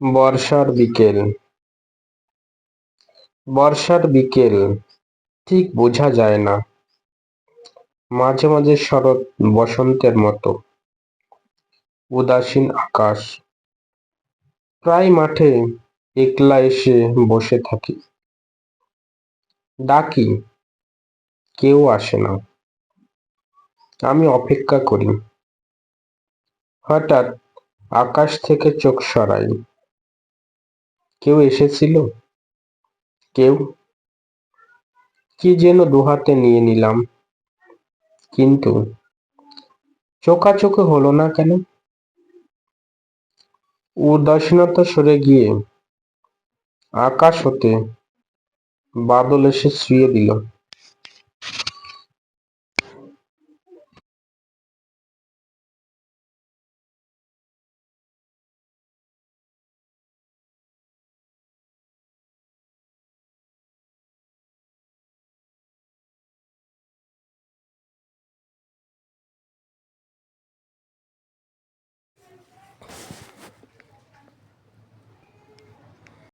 বর্ষার বিকেল। বর্ষার বিকেল, ঠিক বোঝা যায় না। মাঝে মাঝে শরৎ বসন্তের মতো। উদাসীন আকাশ। প্রায় মাঠে একলা এসে বসে থাকি। ডাকি, কেউ আসে না। আমি অপেক্ষা করি। হঠাৎ আকাশ থেকে চোখ সরাই। কেউ এসেছিল? কেউ? কি যেন দুহাতে নিয়ে নিলাম। কিন্তু চোখাচোখে হলো না কেন? উদাসীনতা সরে গিয়ে আকাশ হতে বাদল এসে শুয়ে দিল।